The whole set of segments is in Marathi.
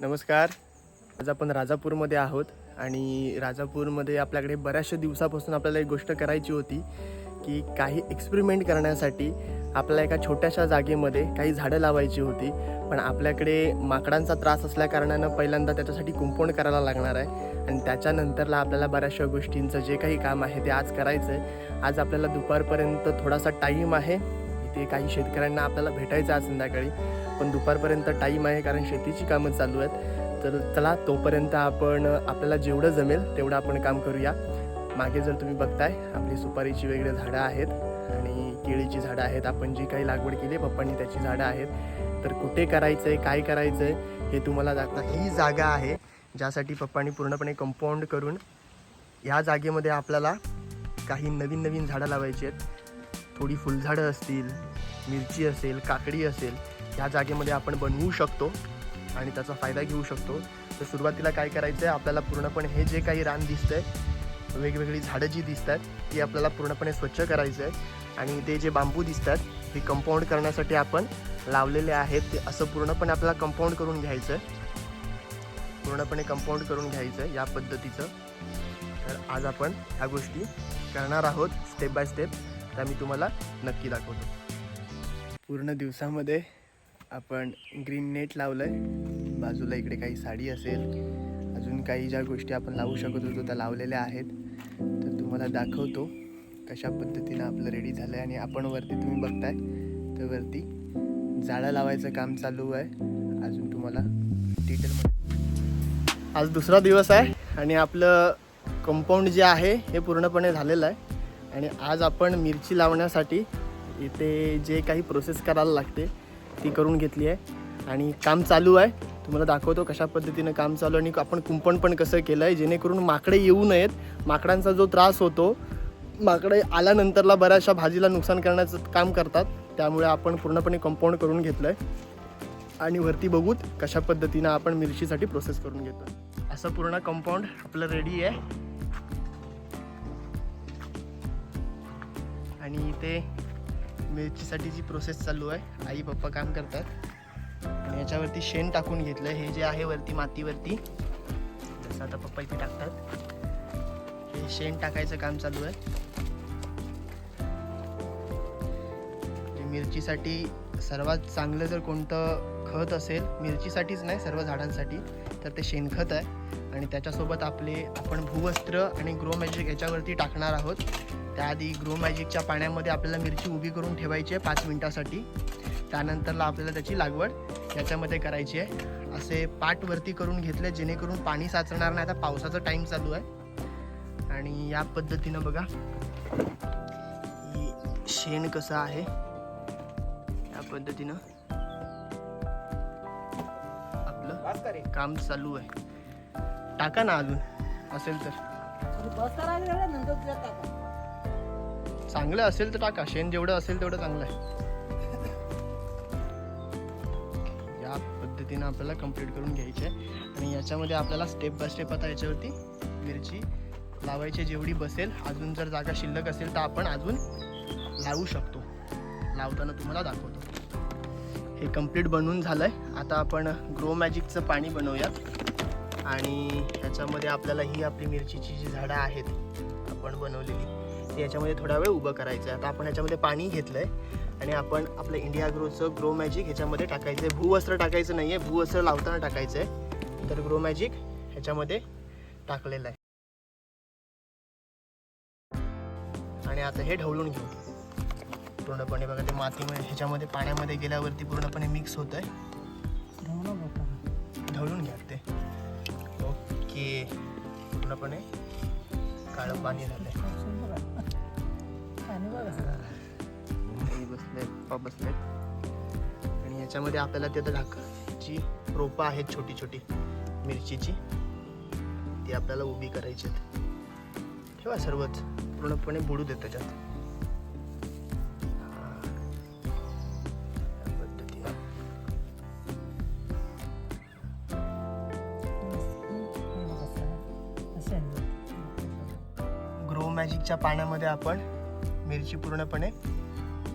नमस्कार. आज आपण राजापूरमध्ये आहोत आणि राजापूरमध्ये आपल्याकडे बऱ्याचशा दिवसापासून आपल्याला एक गोष्ट करायची होती की काही एक्सपेरिमेंट करण्यासाठी आपल्याला एका छोट्याशा जागेमध्ये काही झाडं लावायची होती. पण आपल्याकडे माकडांचा त्रास असल्याकारणानं पहिल्यांदा त्याच्यासाठी कुंपवण करायला लागणार आहे आणि त्याच्यानंतरला आपल्याला बऱ्याचशा गोष्टींचं जे काही काम आहे ते आज करायचं आहे आज आपल्याला दुपारपर्यंत थोडासा टाईम आहे. ते काही शेतकऱ्यांना आपल्याला भेटायचं आहे आज संध्याकाळी. पण दुपारपर्यंत टाईम आहे कारण शेतीची कामं चालू आहेत. तर चला तोपर्यंत आपण आपल्याला जेवढं जमेल तेवढं आपण काम करूया. मागे जर तुम्ही बघताय आपली सुपारीची वेगळे झाडं आहेत आणि केळीची झाडं आहेत. आपण जी काही लागवड केली आहे पप्पांनी त्याची झाडं आहेत. तर कुठे करायचं आहे काय करायचं आहे हे तुम्हाला दाखवा. ही जागा आहे ज्यासाठी पप्पांनी पूर्णपणे कंपाऊंड करून या जागेमध्ये आपल्याला काही नवीन नवीन झाडं लावायची आहेत. थोडी फुलझाडं असतील मिरची असेल काकडी असेल ह्या जागेमध्ये आपण बनवू शकतो आणि त्याचा फायदा घेऊ शकतो. तर सुरुवातीला काय करायचं आहे आपल्याला पूर्णपणे हे जे काही रान दिसतंय वेगवेगळी झाडं जी दिसत आहेत ती आपल्याला पूर्णपणे स्वच्छ करायचं आहे आणि ते जे बांबू दिसत आहेत ते कंपाऊंड करण्यासाठी आपण लावलेले आहेत ते असं पूर्णपणे आपल्याला कंपाऊंड करून घ्यायचं आहे पूर्णपणे कंपाऊंड करून घ्यायचं आहे या पद्धतीचं. तर आज आपण ह्या गोष्टी करणार आहोत स्टेप बाय स्टेप तर आम्ही तुम्हाला नक्की दाखवतो. पूर्ण दिवसामध्ये आपण ग्रीन नेट लावलं आहे बाजूला इकडे काही साडी असेल. अजून काही ज्या गोष्टी आपण लावू शकत होतो त्या लावलेल्या आहेत. तर तुम्हाला दाखवतो कशा पद्धतीनं आपलं रेडी झालं आहे आणि आपण वरती तुम्ही बघताय. तर वरती जाळं लावायचं काम चालू आहे. अजून तुम्हाला डिटेलमध्ये आज दुसरा दिवस आहे आणि आपलं कंपाऊंड जे आहे हे पूर्णपणे झालेलं आहे. आणि आज आपण मिरची लावण्यासाठी इथे जे काही प्रोसेस करायला लागते ती करून घेतली आहे. आणि काम चालू आहे. तुम्हाला दाखवतो कशा पद्धतीनं काम चालू आणि आपण कुंपण पण कसं केलं आहे जेणेकरून माकडे येऊ नयेत. माकडांचा जो त्रास होतो माकडे आल्यानंतरला बऱ्याचशा भाजीला नुकसान करण्याचं काम करतात. त्यामुळे आपण पूर्णपणे कंपाऊंड करून घेतलं आहे आणि वरती बघूत कशा पद्धतीनं आपण मिरचीसाठी प्रोसेस करून घेतो असं पूर्ण कंपाऊंड आपलं रेडी आहे. आणि इथे मिरचीसाठी जी प्रोसेस चालू आहे आई पप्पा काम करतात. आणि याच्यावरती शेण टाकून घेतलं हे जे आहे वरती मातीवरती जसं आता पप्पा इथे टाकतात. हे शेण टाकायचं काम चालू आहे. मिरचीसाठी सर्वात चांगलं जर कोणतं खत असेल मिरचीसाठीच नाही सर्व झाडांसाठी तर ते शेणखत आहे. आणि त्याच्यासोबत आपले आपण भूवस्त्र आणि ग्रो मॅजिक याच्यावरती टाकणार आहोत. त्याआधी ग्रो मॅजिकच्या पाण्यामध्ये आपल्याला मिरची उभी करून ठेवायची आहे पाच मिनटासाठी. त्यानंतरला आपल्याला त्याची लागवड याच्यामध्ये करायची आहे. असे पाट वरती करून घेतले जेणेकरून पाणी साचणार नाही. आता पावसाचा टाईम चालू आहे. आणि या पद्धतीनं बघा शेण कसं आहे. या पद्धतीनं आपलं काम चालू आहे. टाका ना अजून. असेल तर. चांगलं असेल तर टाका. शेण जेवढं असेल तेवढं चांगलं आहे. या पद्धतीनं आपल्याला कंप्लीट करून घ्यायचे आहे. आणि याच्यामध्ये आपल्याला स्टेप बाय स्टेप आता याच्यावरती मिरची लावायची जेवढी बसेल अजून जर जागा शिल्लक असेल तर आपण अजून लावू शकतो. लावताना तुम्हाला दाखवतो. हे कंप्लीट बनवून आहे आता आपण ग्रो मॅजिकचं पाणी बनवूयात. आणि ह्याच्यामध्ये आपल्याला ही आपली मिरचीची जी झाडं आहेत आपण बनवलेली. ती याच्यामध्ये थोडा वेळ उभं करायचं आहे आता आपण याच्यामध्ये पाणी घेतलं आहे आणि आपण आपलं इंडिया ग्रोचं ग्रो मॅजिक ह्याच्यामध्ये टाकायचं आहे भूवस्त्र टाकायचं नाही आहे भूवस्त्र लावताना टाकायचं आहे तर ग्रो मॅजिक ह्याच्यामध्ये टाकलेलं आहे. आणि आता हे ढवळून घेऊ. पूर्णपणे बघा ते मातीमध्ये म्हणजे ह्याच्यामध्ये पाण्यामध्ये गेल्यावरती पूर्णपणे मिक्स होत आहे ढवळून घ्या ते. ओके. पूर्णपणे काळं पाणी झालं आहे बसले पप्पा बसले आणि याच्यामध्ये आपल्याला ते आता जी रोपं आहेत छोटी छोटी मिरचीची. ती आपल्याला उभी करायची आहेत. ठेवा सर्वच. पूर्णपणे बुडू देत त्याच्यात. ग्रो मॅजिकच्या पाण्यामध्ये आपण मिरची पूर्णपणे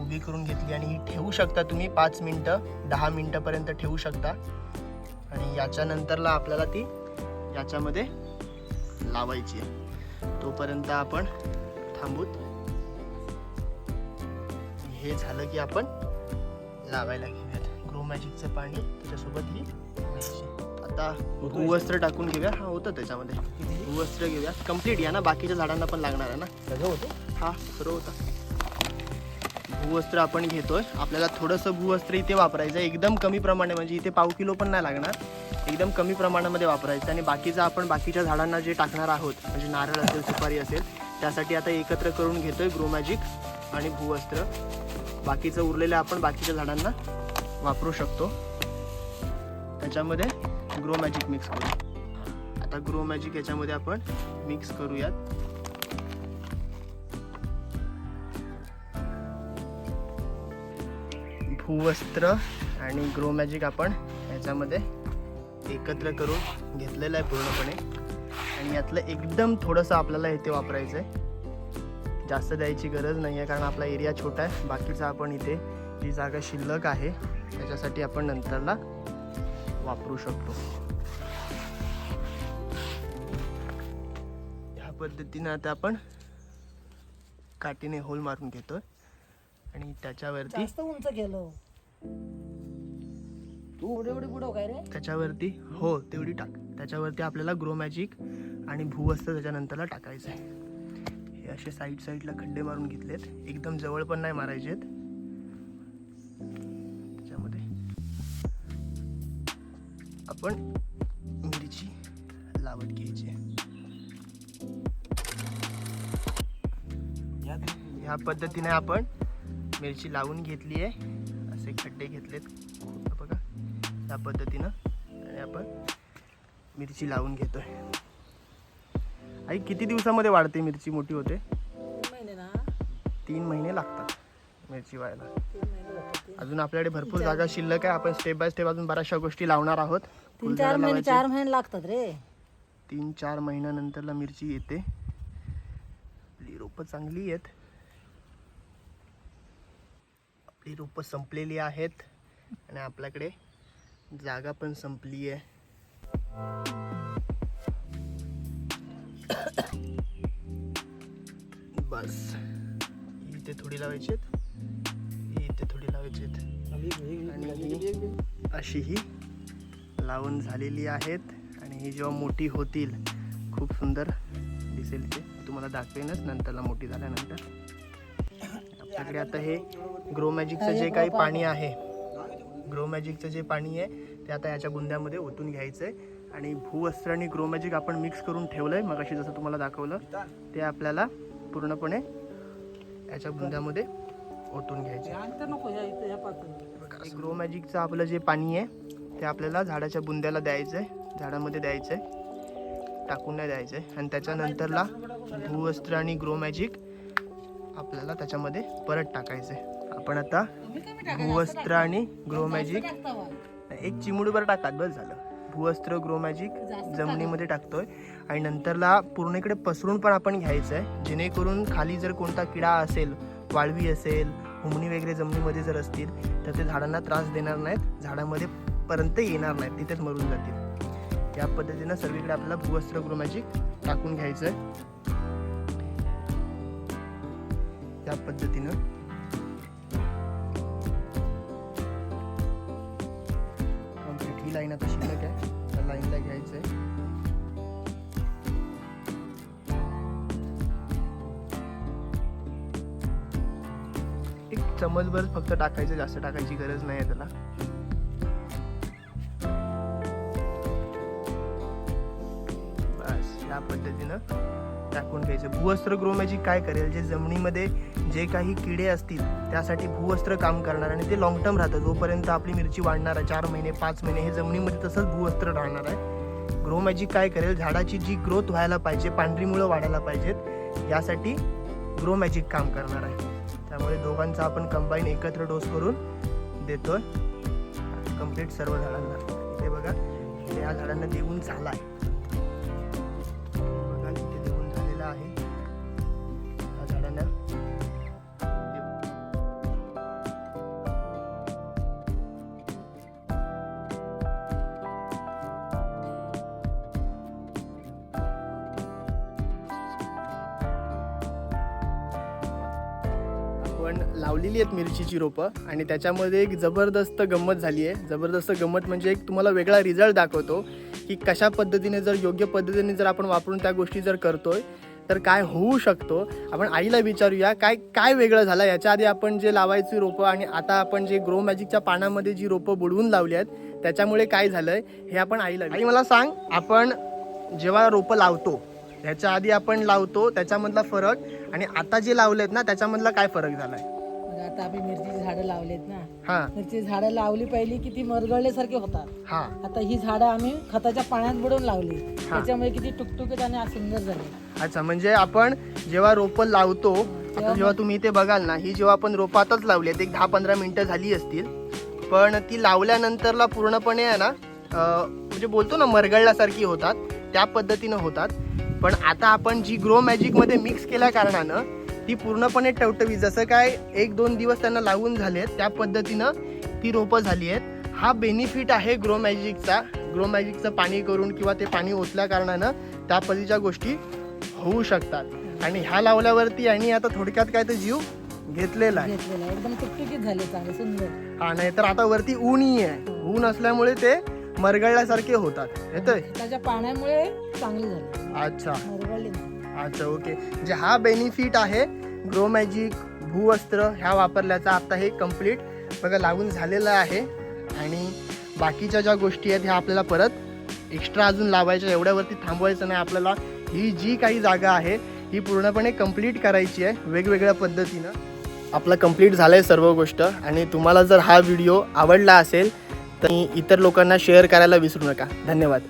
उभी करून घेतली आणि ही ठेवू शकता तुम्ही पाच मिनटं दहा मिनटापर्यंत ठेवू शकता. आणि याच्यानंतरला आपल्याला ती याच्यामध्ये लावायची आहे. तोपर्यंत आपण थांबूत. हे झालं की आपण लावायला घेऊयात. ग्रो मॅजिकचं पाणी त्याच्यासोबत ही आता भूवस्त्र टाकून घेऊया. हा होतं त्याच्यामध्ये. भूवस्त्र घेऊया कंप्लीट या ना बाकीच्या झाडांना पण लागणार आहे ना? सगळं होतं हा सर्व होता. भूवस्त्र आपण घेतोय. आपल्याला थोडंसं भूवस्त्र इथे वापरायचं आहे. एकदम कमी प्रमाणे म्हणजे इथे पाव किलो पण नाही लागणार. एकदम कमी प्रमाणामध्ये वापरायचं आणि बाकीचं आपण बाकीच्या झाडांना जे टाकणार आहोत म्हणजे नारळ असेल सुपारी असेल त्यासाठी आता एकत्र करून घेतोय ग्रो मॅजिक आणि भूवस्त्र. बाकीचं उरलेलं आपण बाकीच्या झाडांना वापरू शकतो. त्याच्यामध्ये ग्रो मॅजिक मिक्स करू. आता ग्रो मॅजिक याच्यामध्ये आपण मिक्स करूयात. भूवस्त्र आणि ग्रो मॅजिक आपण याच्यामध्ये एकत्र करून घेतलेलं आहे पूर्णपणे. आणि यातलं एकदम थोडंसं आपल्याला इथे वापरायचं आहे जास्त द्यायची गरज नाही आहे कारण आपला एरिया छोटा आहे. बाकीचा आपण इथे जी जागा शिल्लक आहे. त्याच्यासाठी आपण नंतरला वापरू शकतो. ह्या पद्धतीनं आता आपण काठीने होल मारून घेतोय. आणि त्याच्यावरती जास्त उंच केलं. तू एवढे एवढे बुडव काय रे. त्याच्यावरती हो तेवढी टाक. त्याच्यावरती आपल्याला ग्रो मॅजिक आणि भूवस्त्र त्याच्यानंतरला टाकायचं आहे. हे असे साईड साईडला खड्डे मारून घेतलेत. एकदम जवळ पण नाही मारायचे त्याच्यामध्ये आपण मिरची लावत घ्यायची ह्या पद्धतीने आपण मिरची लावून घेतली आहे. असे खड्डे घेतलेत. बघा या पद्धतीनं आणि आपण मिरची लावून घेतोय. आई किती दिवसामध्ये वाढते मिरची? मोठी होते? तीन महिने ना. तीन महिने लागतात मिरची व्हायला. अजून आपल्याकडे भरपूर जागा शिल्लक आहे. आपण स्टेप बाय स्टेप अजून बऱ्याचशा गोष्टी लावणार आहोत. तीन चार महिने. चार महिने लागतात रे. तीन चार महिन्यानंतरला मिरची येते. आपली रोपं चांगली आहेत. आपली रोपं संपलेली आहेत आणि आपल्याकडे जागा पण संपली आहे. बस. ही इथे थोडी लावायची आहेत ही इथे थोडी लावायची आहेत आणि अशी ही लावून झालेली आहेत. आणि ही जेव्हा मोठी होतील खूप सुंदर दिसेल ते. तुम्हाला दाखवेनच नंतरला मोठी झाल्यानंतर. आपल्याकडे आता हे ग्रो मॅजिकचं जे काही पाणी आहे ग्रो मॅजिकचं जे पाणी आहे ते आता याच्या गुंद्यामध्ये ओतून घ्यायचं आहे आणि भूवस्त्र आणि ग्रो मॅजिक आपण मिक्स करून ठेवलं आहे मग जसं तुम्हाला दाखवलं ते आपल्याला पूर्णपणे याच्या गुंद्यामध्ये ओतून घ्यायचे ग्रो मॅजिकचं आपलं जे पाणी आहे ते आपल्याला झाडाच्या बुंद्याला द्यायचं आहे झाडामध्ये द्यायचं आहे टाकून नाही द्यायचं आहे आणि त्याच्यानंतरला भूवस्त्र आणि ग्रो मॅजिक आपल्याला त्याच्यामध्ये परत टाकायचं आहे आपण आता भूवस्त्र आणि ग्रो मॅजिक. एक चिमुडीभर टाकात बस झालं. भूवस्त्र ग्रो मॅजिक जमिनीमध्ये टाकतोय. आणि नंतरला पूर्ण इकडे पसरून पण आपण घ्यायचं आहे जेणेकरून खाली जर कोणता किडा असेल वाळवी असेल हुमणी वगैरे जमिनीमध्ये जर असतील तर ते झाडांना त्रास देणार नाहीत. झाडामध्ये पर्यंत येणार नाहीत. तिथेच मरून जातील. या पद्धतीनं सर्वीकडे आपल्याला भूवस्त्र ग्रो मॅजिक टाकून घ्यायचं आहे त्या पद्धतीनं. कंप्लीट ही लाईन आता शिल्लक आहे. त्या लाईनला घ्यायचं आहे एक चमचभर फक्त टाकायचं जास्त टाकायची गरज नाही आहे त्याला. बस या पद्धतीनं. टाकून घ्यायचं. भूवस्त्र ग्रो मॅजिक काय करेल? जे जमिनीमध्ये जे काही किडे असतील त्यासाठी भूवस्त्र काम करणार आणि ते लॉंग टर्म राहतं. जोपर्यंत आपली मिरची वाढणार आहे चार महिने पाच महिने हे जमिनीमध्ये तसंच भूवस्त्र राहणार आहे. ग्रो मॅजिक काय करेल? झाडाची जी ग्रोथ व्हायला पाहिजे पांढरी मुळं वाढायला पाहिजेत यासाठी ग्रो मॅजिक काम करणार आहे. त्यामुळे दोघांचा आपण कंबाईन एकत्र डोस करून देतोय. कंप्लीट सर्व झाडांना. इथे बघा या झाडांना देऊन झाला आहे लावलेली आहेत मिरचीची रोपं आणि त्याच्यामध्ये एक जबरदस्त गंमत झाली आहे. जबरदस्त गंमत म्हणजे एक तुम्हाला वेगळा रिझल्ट दाखवतो की कशा पद्धतीने जर योग्य पद्धतीने जर आपण वापरून त्या गोष्टी जर करतोय तर काय होऊ शकतो? आपण आईला विचारूया काय काय वेगळं झालं? याच्या आधी आपण जे लावायची रोपं आणि आता आपण जे ग्रो मॅजिकच्या पानामध्ये जी रोपं बुडवून लावली आहेत त्याच्यामुळे काय झालंय? हे आपण आईला आई मला सांग आपण जेव्हा रोपं लावतो ह्याच्या आधी आपण लावतो त्याच्यामधला फरक आणि आता जे लावलेत ना त्याच्यामधला काय फरक झाला आहे आता आम्ही मिरचीची झाडं लावलेत ना. हा. मिरची झाडं लावली पहिली की ती मरगळल्यासारखी होतात. हा. आता ही झाडं आम्ही खताच्या पाण्यात बुडवून लावली. त्याच्यामुळे किती टुकटुकीत आणि सुंदर झाली. अच्छा म्हणजे आपण जेव्हा रोपं लावतो आता जेव्हा तुम्ही इथे बघाल ना ही जेव्हा आपण रोपातच लावली आहेत एक दहा पंधरा मिनिटं झाली असतील पण ती लावल्यानंतरला पूर्णपणे आहे ना अं, म्हणजे बोलतो ना मरगळल्यासारखी होतात त्या पद्धतीनं होतात. पण आता आपण जी ग्रो मॅजिकमध्ये मिक्स केल्या कारणानं ती पूर्णपणे टवटवी जसं काय एक दोन दिवस त्यांना लावून झालेत त्या पद्धतीनं ती रोपं झाली आहेत हा बेनिफिट आहे ग्रो मॅजिकचा. ग्रो मॅजिकचं पाणी करून किंवा ते पाणी ओतल्या कारणानं त्या पद्धतीच्या गोष्टी होऊ शकतात. आणि ह्या लावल्यावरती आणि आता थोडक्यात काय तर जीव घेतलेला आहे. घेतलेला एकदम टुकटुकीत झाले चांगले सुंदर. हा नाही तर आता वरती ऊनही आहे. ऊन असल्यामुळे ते मरगळल्यासारखे होतात. येतोय? खताच्या पाण्यामुळे चांगली झाली. अच्छा. मरगळली. अच्छा ओके जे हा बेनिफिट आहे ग्रो मॅजिक भूवस्त्र ह्या वापरल्याचा आता हे कंप्लीट बघा लागून झालेलं आहे. आणि बाकीच्या ज्या गोष्टी आहेत ह्या आपल्याला परत एक्स्ट्रा अजून लावायच्या एवढ्यावरती थांबवायचं नाही आपल्याला. ही जी काही जागा आहे ही पूर्णपणे कंप्लीट करायची आहे वेगवेगळ्या पद्धतीनं. आपलं कंप्लीट झालं आहे सर्व गोष्ट. आणि तुम्हाला जर हा व्हिडिओ आवडला असेल तर इतर लोकांना शेअर करायला विसरू नका. धन्यवाद.